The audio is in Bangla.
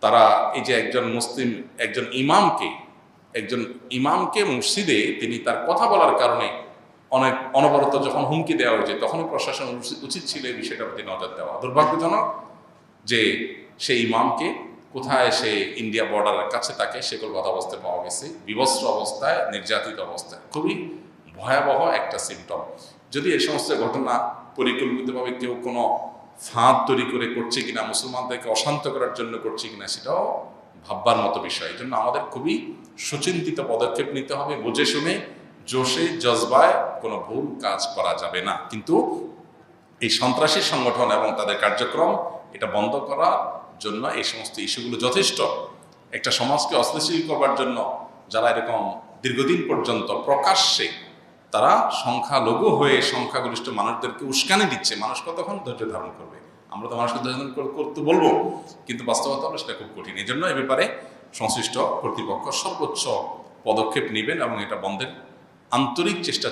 তারা এই যে একজন মুসলিম, একজন ইমামকে একজন ইমামকে মসজিদে তিনি তার কথা বলার কারণে অনেক অনবরত যখন হুমকি দেওয়া হয়েছে তখনও প্রশাসন উচিত- ছিল এই বিষয়টার প্রতি নজর দেওয়া। দুর্ভাগ্যজনক যে সেই ইমামকে কোথায় সে ইন্ডিয়া বর্ডারের কাছে তাকে সে কলকাতা অবস্থায় পাওয়া গেছে, বিবস্ত্র অবস্থায়, নির্যাতিত অবস্থায়। খুবই ভয়াবহ একটা সিমটম যদি এই সমস্ত ঘটনা পরিকল্পিতভাবে কেউ কোনো ফাঁদ তৈরি করে করছে কিনা, মুসলমানদেরকে অশান্ত করার জন্য করছে কিনা সেটাও ভাববার মতো বিষয়। এই জন্য আমাদের খুবই সুচিন্তিত পদক্ষেপ নিতে হবে। বুঝে শুনে, জোশে, জজবায় কোনো ভুল কাজ করা যাবে না। কিন্তু এই সন্ত্রাসী সংগঠন এবং তাদের কার্যক্রম, এটা বন্ধ করার জন্য এই সমস্ত ইস্যুগুলো যথেষ্ট। একটা সমাজকে অস্থিতিশীল করবার জন্য যারা এরকম দীর্ঘদিন পর্যন্ত প্রকাশ্যে তারা সংখ্যালঘু হয়ে সংখ্যাগরিষ্ঠ মানুষদেরকে উস্কানি দিচ্ছে। মানুষ কতক্ষণ ধৈর্য ধারণ করবে? আমরা তো মানুষকে ধৈর্য ধারণ করতে বলব। কিন্তু বাস্তবতা হলো সেটা খুব কঠিন। এই জন্য এ ব্যাপারে সংশ্লিষ্ট কর্তৃপক্ষ সর্বোচ্চ পদক্ষেপ নেবেন এবং এটা বন্ধের আন্তরিক চেষ্টা